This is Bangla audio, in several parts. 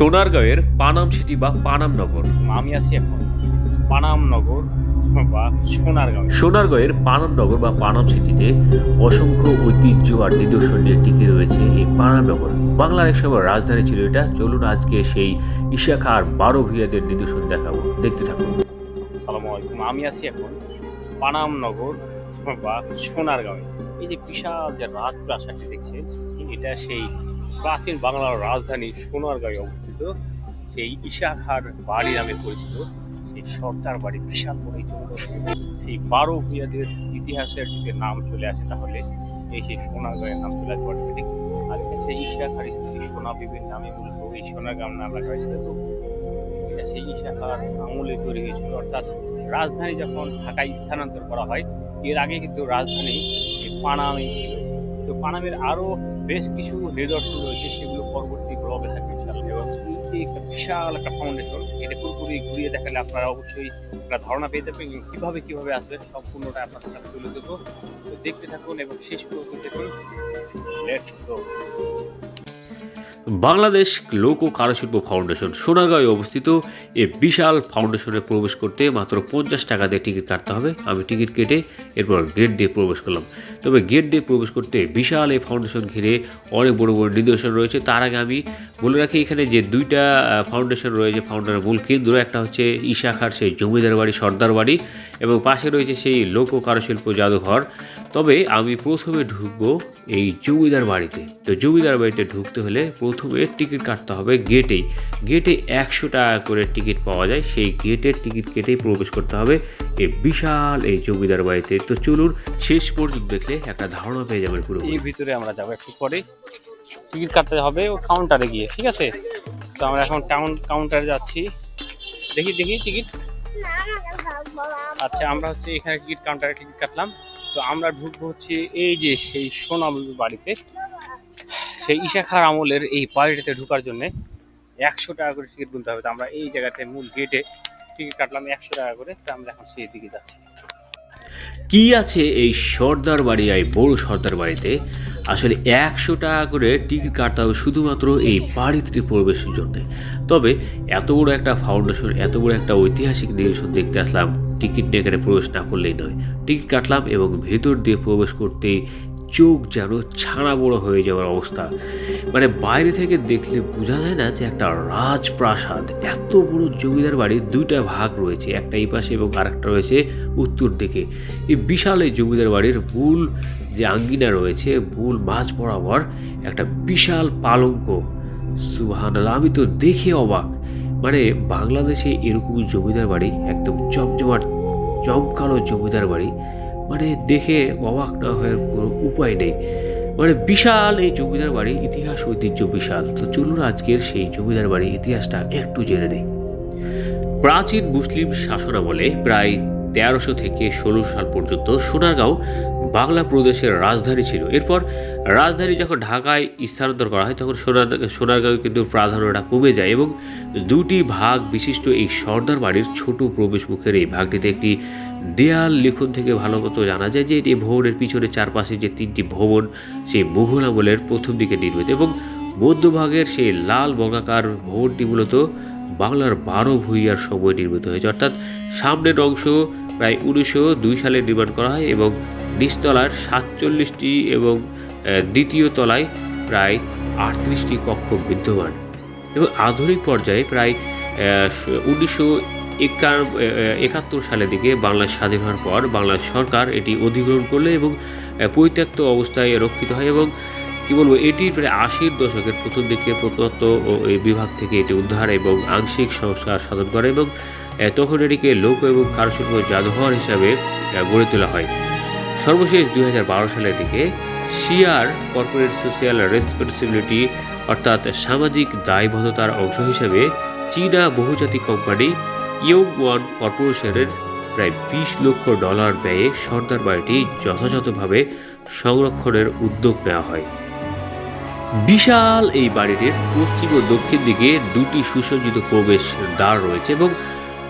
সোনারগাঁওয়ের পানাম সিটি বা পানাম নগর। আমি আছি এখন পানাম নগর বা সোনারগাঁও। সোনারগাঁওয়ের পানাম নগর বা পানাম সিটিতে অসংখ্য ঐতিহ্য আর নিদর্শন নিয়ে টিকে রয়েছে এই পানাম নগর। বাংলার এক সময় রাজধানী ছিল এটা। চলুন আজকে সেই ইশাখা আর বারো ভূয়াদের নিদর্শন দেখাবো। দেখতে থাকুন। সালাম আলাইকুম। আমি আছি এখন পানাম নগর বা সোনারগাঁওয়ে। এই যে বিশাল যে রাজপ্রাসাদটি দেখছেন এটা সেই প্রাচীন বাংলার রাজধানী সোনারগাঁয়ে অবস্থিত। সেই ইশাখার বাড়ি নামে পরিচিত, সেই সর্দার বাড়ি বিশাল বড় সেই বারো ভূয়াদের ইতিহাসের যদি নাম চলে আসে তাহলে, এই সেই সোনারগাঁয়ের নাম চলে আসবে অটোমেটিক আর সেই ইশাখার স্ত্রী সোনা বিবির নামে মূলত এই সোনারগাঁও নাম রাখা হয়েছিল। তো এটা সেই ইশাখার আমলে তৈরি হয়েছিল। অর্থাৎ রাজধানী যখন ঢাকায় স্থানান্তর করা হয়, এর আগে কিন্তু রাজধানী এই পানামে ছিল। তো পানামের আরও বেশ কিছু নিদর্শন রয়েছে, সেগুলো পরবর্তী ব্লগে থাকবে। যে একটা বিশাল একটা ফাউন্ডেশন এটা পুরোপুরি ঘুরিয়ে দেখালে আপনারা অবশ্যই একটা ধারণা পেয়ে যাবেন কীভাবে কীভাবে আসবে সম্পূর্ণটা আপনাদের সাথে তুলে দেবো তো দেখতে থাকুন এবং শেষ পর্যন্ত দেখুন। লেটস গো বাংলাদেশ লোক কারুশিল্প ফাউন্ডেশন সোনারগাঁয়ে অবস্থিত এই বিশাল ফাউন্ডেশনে প্রবেশ করতে মাত্র পঞ্চাশ টাকা দিয়ে টিকিট কাটতে হবে। আমি টিকিট কেটে এরপর গেট দিয়ে প্রবেশ করলাম। তবে গেট দিয়ে প্রবেশ করতে বিশাল এই ফাউন্ডেশন ঘিরে অনেক বড় বড় নিদর্শন রয়েছে। তার আগে আমি বলে রাখি, এখানে যে দুইটা ফাউন্ডেশন রয়েছে ফাউন্ডেশনের মূল কেন্দ্র, একটা হচ্ছে ইশাখার সেই জমিদার বাড়ি, সর্দার বাড়ি, এবং পাশে রয়েছে সেই লোক কারুশিল্প জাদুঘর। তবে আমি প্রথমে ঢুকবো এই জমিদার বাড়িতে। তো জমিদার বাড়িতে ঢুকতে হলে প্রথমে টিকিট কাটতে হবে গেটেই। গেটে একশো টাকা করে টিকিট পাওয়া যায়। সেই গেটের টিকিট কেটেই প্রবেশ করতে হবে। এই বিশাল এই জমিদার বাড়িতে। তো চলুন শেষ পর্যন্ত দেখলে একটা ধারণা পেয়ে যাবেন পুরো এই ভিতরে আমরা যাব একটু পরে। টিকিট কাটতে হবে ও কাউন্টারে গিয়ে, ঠিক আছে? তো আমরা এখন টাউন কাউন্টারে যাচ্ছি। দেখি দেখি টিকিট। আচ্ছা আমরা হচ্ছে এখানে টিকিট কাউন্টারে টিকিট কাটলাম। তো আমরা ঢুকবো হচ্ছে এই যে সেই সোনামুল বাড়িতে। সেই ইশাখার আমলের এই বাড়িটাতে ঢোকার জন্য একশো টাকা করে টিকিট গুনতে হবে। তো আমরা এই জায়গাতে মূল গেটে টিকিট কাটলাম একশো টাকা করে। তো আমরা এখন সেই দিকে যাচ্ছি। কি আছে এই সর্দার বাড়ি এই বড় সর্দার বাড়িতে? আসলে একশো টাকা করে টিকিট কাটতে হবে শুধুমাত্র এই বাড়িতে প্রবেশের জন্য। তবে এত বড় একটা ফাউন্ডেশন এত বড় একটা ঐতিহাসিক নিদর্শন দেখতে আসলাম। টিকিট নিয়ে প্রবেশ না করলেই নয়। টিকিট কাটলাম এবং ভেতর দিয়ে প্রবেশ করতেই চোখ যেন ছানা বড় হয়ে যাওয়ার অবস্থা। মানে বাইরে থেকে দেখলে বোঝা যায় না যে একটা রাজপ্রাসাদ, এত বড় জমিদার বাড়ির দুইটা ভাগ রয়েছে, একটা এই পাশে এবং আরেকটা রয়েছে উত্তর দিকে। এই বিশাল এই জমিদার বাড়ির মূল যে আঙ্গিনা রয়েছে, মূল মাঝ বরাবর একটা বিশাল পালঙ্ক। সুবহান আমি তো দেখে অবাক। মানে বাংলাদেশে এরকম জমিদার বাড়ি, একদম জমজমাট, চমকালো জমিদার বাড়ি মানে দেখে অবাক না হয়ে উপায় নেই। মানে বিশাল এই জমিদার বাড়ির ইতিহাস ঐতিহ্য বিশাল। তো চলুন আজকের সেই জমিদার বাড়ির ইতিহাসটা একটু জেনে নেই। প্রাচীন মুসলিম শাসনামলে প্রায় তেরোশো থেকে ষোলো সাল পর্যন্ত সোনারগাঁও বাংলা প্রদেশের রাজধানী ছিল। এরপর রাজধানী যখন ঢাকায় স্থানান্তর করা হয়, তখন সোনার সোনারগাঁও কিন্তু প্রাধান্যটা কমে যায় এবং দুটি ভাগ বিশিষ্ট এই সর্দার বাড়ির ছোট প্রবেশ মুখের এই ভাগটিতে একটি দেয়াল লিখন থেকে ভালো মতো জানা যায় যে এই ভবনের পিছনে চারপাশে যে তিনটি ভবন, সেই মুঘল আমলের প্রথম দিকে নির্মিত এবং মধ্যভাগের সেই লাল বর্গাকার ভবনটি মূলত বাংলার বারো ভূঁইয়ার সময় নির্মিত হয়েছে। অর্থাৎ সামনের অংশ প্রায় উনিশশো দুই সালে নির্মাণ করা হয় এবং নিচতলার সাতচল্লিশটি এবং দ্বিতীয় তলায় প্রায় আটত্রিশটি কক্ষ বিদ্যমান। এবং আধুনিক পর্যায়ে প্রায় উনিশশো একাত্তর সালের দিকে বাংলা স্বাধীন হওয়ার পর বাংলা সরকার এটি অধিগ্রহণ করলে এবং পরিত্যক্ত অবস্থায় রক্ষিত হয় এবং, কী বলব, এটি প্রায় আশির দশকের প্রথম দিকে এই বিভাগ থেকে এটি উদ্ধার এবং আংশিক সংস্কার সাধন করে এবং তখন এটিকে লোক এবং কারুশিল্প জাদুঘর হিসাবে গড়ে তোলা হয়। সর্বশেষ দুই হাজার বারো সালের দিকে সিআর কর্পোরেট সোশিয়াল রেসপন্সিবিলিটি, অর্থাৎ সামাজিক দায়বদ্ধতার অংশ হিসেবে চীনা বহুজাতিক কোম্পানি ইয়ং ওয়ান কর্পোরেশনের প্রায় বিশ লক্ষ ডলার ব্যয়ে সর্দার বাড়িটি যথাযথভাবে সংরক্ষণের উদ্যোগ নেওয়া হয়। বিশাল এই বাড়িটির পশ্চিম ও দক্ষিণ দিকে দুটি সুসজ্জিত প্রবেশ দ্বার রয়েছে এবং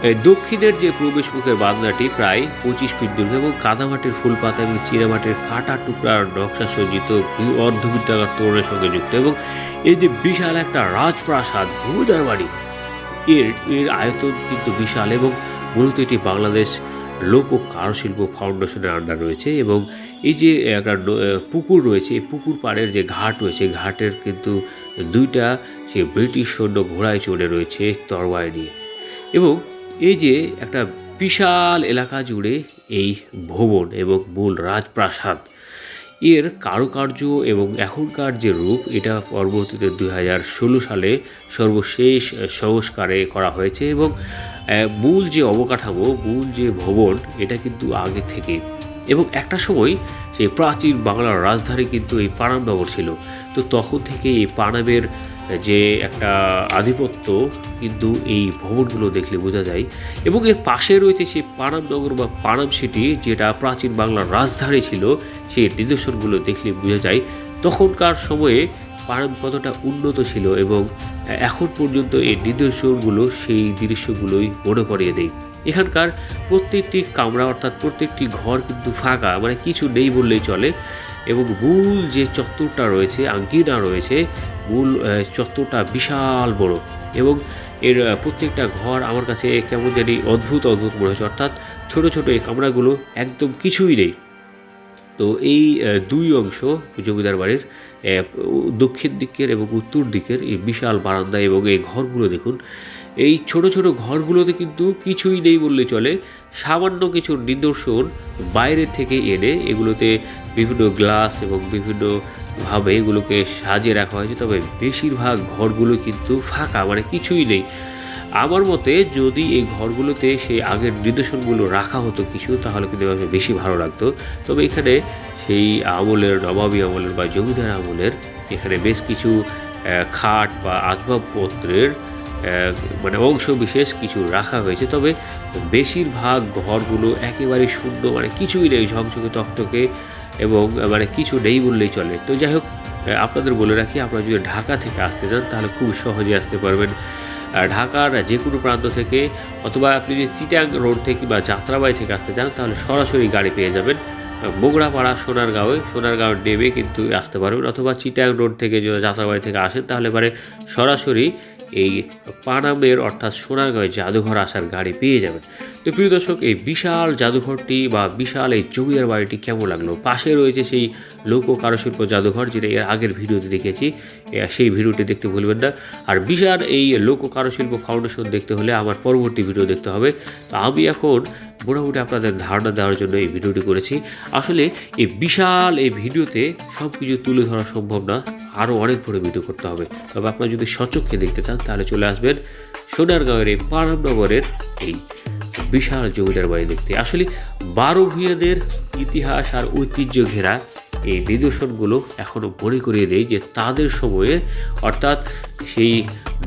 এই দক্ষিণের যে প্রবেশ মুখের বাংলাটি প্রায় পঁচিশ ফিট দীর্ঘ এবং কাদামাটির ফুল পাতা এবং চীনামাটির কাটা টুকরার নকশা সজ্জিত অর্ধবৃত্তাকার তোরণের সঙ্গে যুক্ত এবং এই যে বিশাল একটা রাজপ্রাসাদ জমিদার বাড়ি। এর এর আয়তন কিন্তু বিশাল এবং মূলত এটি বাংলাদেশ লোক ও কারুশিল্প ফাউন্ডেশনের আন্ডার রয়েছে এবং এই যে একটা পুকুর রয়েছে, এই পুকুর পাড়ের যে ঘাট রয়েছে ঘাটের কিন্তু দুইটা সে ব্রিটিশ সৈন্য ঘোড়ায় চড়ে রয়েছে তরবারি নিয়ে। এবং এই যে একটা বিশাল এলাকা জুড়ে এই ভবন এবং মূল রাজপ্রাসাদ, এর কারুকার্য এবং এখনকার যে রূপ, এটা পরবর্তীতে দুই হাজার ষোলো সালে সর্বশেষ সংস্কারে করা হয়েছে এবং মূল যে অবকাঠামো, মূল যে ভবন, এটা কিন্তু আগে থেকে। এবং একটা সময় সেই প্রাচীন বাংলার রাজধানী কিন্তু এই পানামনগর ছিল। তো তখন থেকে এই পানামের যে একটা আধিপত্য কিন্তু এই ভবনগুলো দেখলে বোঝা যায়। এবং এর পাশে রয়েছে সেই পানামনগর বা পানাম সিটি, যেটা প্রাচীন বাংলার রাজধানী ছিল, সেই নিদর্শনগুলো দেখলে বোঝা যায়। তখনকার সময়ে পানাম কতটা উন্নত ছিল এবং এখন পর্যন্ত এই নিদর্শনগুলো, সেই দৃশ্যগুলোই মনে করিয়ে দেয়। এখানকার প্রত্যেকটি কামরা অর্থাৎ প্রত্যেকটি ঘর কিন্তু ফাঁকা মানে কিছু নেই বললেই চলে। এবং মূল যে চত্বরটা রয়েছে, আঙ্গিনা রয়েছে মূল চত্বরটা বিশাল বড় এবং এর প্রত্যেকটা ঘর আমার কাছে কেমন জানি অদ্ভুত অদ্ভুত মনে হচ্ছে অর্থাৎ ছোট ছোট এই কামরাগুলো একদম কিছুই নেই। তো এই দুই অংশ জমিদার বাড়ির দক্ষিণ দিকের এবং উত্তর দিকের এই বিশাল বারান্দা এবং এই ঘরগুলো দেখুন। এই ছোট ছোট ঘরগুলোতে কিন্তু কিছুই নেই বললে চলে। সামান্য কিছু নিদর্শন বাইরে থেকে এনে এগুলোতে বিভিন্ন গ্লাস এবং বিভিন্নভাবে এগুলোকে সাজিয়ে রাখা হয়েছে, তবে বেশিরভাগ ঘরগুলো কিন্তু ফাঁকা মানে কিছুই নেই। আমার মতে যদি এই ঘরগুলোতে সেই আগের নিদর্শনগুলো রাখা হতো কিছু, তাহলে কিন্তু বেশি ভালো লাগতো। তবে এখানে সেই আমলের, নবাবী আমলের বা জমিদার আমলের এখানে বেশ কিছু খাট বা আসবাবপত্রের মানে অংশ বিশেষ কিছু রাখা হয়েছে। তবে বেশিরভাগ ঘরগুলো একেবারে শূন্য মানে কিছুই নেই, ঝকঝকে তকটকে এবং মানে কিছু নেই বললেই চলে। তো যাই হোক আপনাদের বলে রাখি, আপনারা যদি ঢাকা থেকে আসতে চান, তাহলে খুব সহজে আসতে পারবেন। ঢাকার যে কোনো প্রান্ত থেকে অথবা আপনি যদি চিটাং রোড থেকে বা যাত্রাবাড়ি থেকে আসতে চান, তাহলে সরাসরি গাড়ি পেয়ে যাবেন। মোগরাপাড়া সোনারগাঁওয়ে সোনারগাঁও নেমে কিন্তু আসতে পারবেন অথবা চিটাং রোড থেকে যদি যাত্রাবাড়ি থেকে আসেন, তাহলে পরে সরাসরি এই পানামের অর্থাৎ সোনারগাঁওয়ে জাদুঘর আসার গাড়ি পেয়ে যাবেন। তো প্রিয় দর্শক, এই বিশাল জাদুঘরটি বা বিশাল এই জমিদার বাড়িটি কেমন লাগল? পাশে রয়েছে সেই লোক ও কারুশিল্প জাদুঘর, যেটা এর আগের ভিডিওতে দেখেছি। সেই ভিডিওটি দেখতে ভুলবেন না। আর বিশাল এই লোক ও কারুশিল্প ফাউন্ডেশন দেখতে হলে আমার পরবর্তী ভিডিও দেখতে হবে। তো আমি এখন মোটামুটি আপনাদের ধারণা দেওয়ার জন্য এই ভিডিওটি করেছি। আসলে এই বিশাল এই ভিডিওতে সব কিছু তুলে ধরা সম্ভব না আরও অনেক বড় ভিডিও করতে হবে। তবে আপনারা যদি সচক্ষে দেখতে চান, তাহলে চলে আসবেন সোনারগাঁওয়ের এই পারামনগরের এই বিশাল জমিদার বাড়ি দেখতে। আসলে বারো ভূঁইয়াদের ইতিহাস আর ঐতিহ্য ঘেরা এই নিদর্শনগুলো এখনও মনে করিয়ে দেয় যে তাদের সময়ে, অর্থাৎ সেই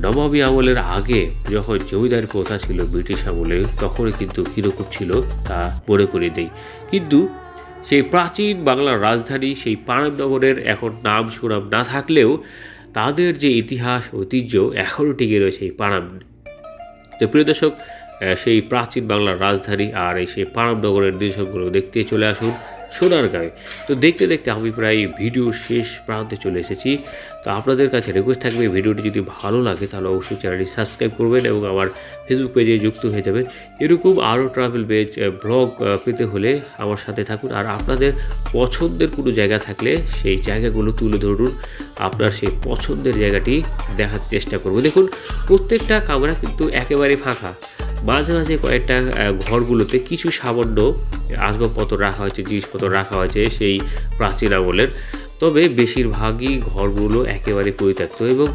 নবাবী আমলের আগে যখন জমিদার প্রথা ছিল ব্রিটিশ আমলে তখন কিন্তু কীরকম ছিল তা মনে করিয়ে দেয় কিন্তু সেই প্রাচীন বাংলার রাজধানী, সেই পানামনগরের এখন নাম সুনাম না থাকলেও তাদের যে ইতিহাস, ঐতিহ্য এখনও টিকে রয়েছে এই পানাম। তো প্রিয় দর্শক সেই প্রাচীন বাংলার রাজধানী আর এই সেই পানামনগরের দৃশ্যগুলো দেখতে চলে আসুন। সোনারগাঁয়ে তো দেখতে দেখতে আমি প্রায় ভিডিও শেষ প্রান্তে চলে এসেছি। তো আপনাদের কাছে রিকোয়েস্ট থাকবে, ভিডিওটি যদি ভালো লাগে তাহলে অবশ্যই চ্যানেলটি সাবস্ক্রাইব করবেন এবং আমার ফেসবুক পেজে যুক্ত হয়ে যাবেন। এরকম আরও ট্রাভেল পেজ ব্লগ পেতে হলে আমার সাথে থাকুন। আর আপনাদের পছন্দের কোনো জায়গা থাকলে সেই জায়গাগুলো তুলে ধরুন। আপনার সেই পছন্দের জায়গাটি দেখার চেষ্টা করব। দেখুন, প্রত্যেকটা কামরা কিন্তু একেবারে ফাঁকা। মাঝে মাঝে কয়েকটা ঘরগুলোতে কিছু সামান্য আসবাবপত্র রাখা হয়েছে, জিনিসপত্র রাখা হয়েছে সেই প্রাচীন আমলের। তবে বেশিরভাগই ঘরগুলো একেবারে পরিত্যক্ত এবং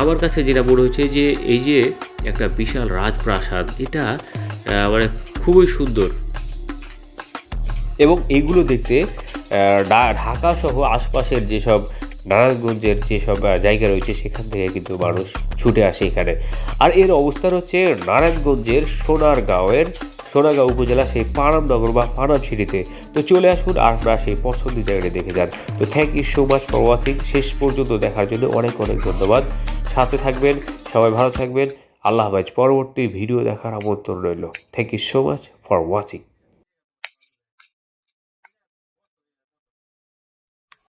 আমার কাছে যেটা মনে হচ্ছে যে এই যে একটা বিশাল রাজপ্রাসাদ, এটা মানে খুবই সুন্দর। এবং এগুলো দেখতে ঢাকা সহ আশপাশের যেসব নারায়ণগঞ্জের যেসব জায়গা রয়েছে, সেখান থেকে কিন্তু মানুষ ছুটে আসে এখানে। আর এর অবস্থান হচ্ছে নারায়ণগঞ্জের সোনারগাঁওয়ের, সোনারগাঁও উপজেলা সেই পানামনগর বা পানাম সিটিতে। তো চলে আসুন আর আপনারা সেই পছন্দের জায়গাটি দেখে যান। তো thank you so much for watching শেষ পর্যন্ত দেখার জন্য অনেক অনেক ধন্যবাদ। সাথে থাকবেন, সবাই ভালো থাকবেন। আল্লাহ হাফেজ। পরবর্তী ভিডিও দেখার আমন্ত্রণ রইল। Thank you so much for watching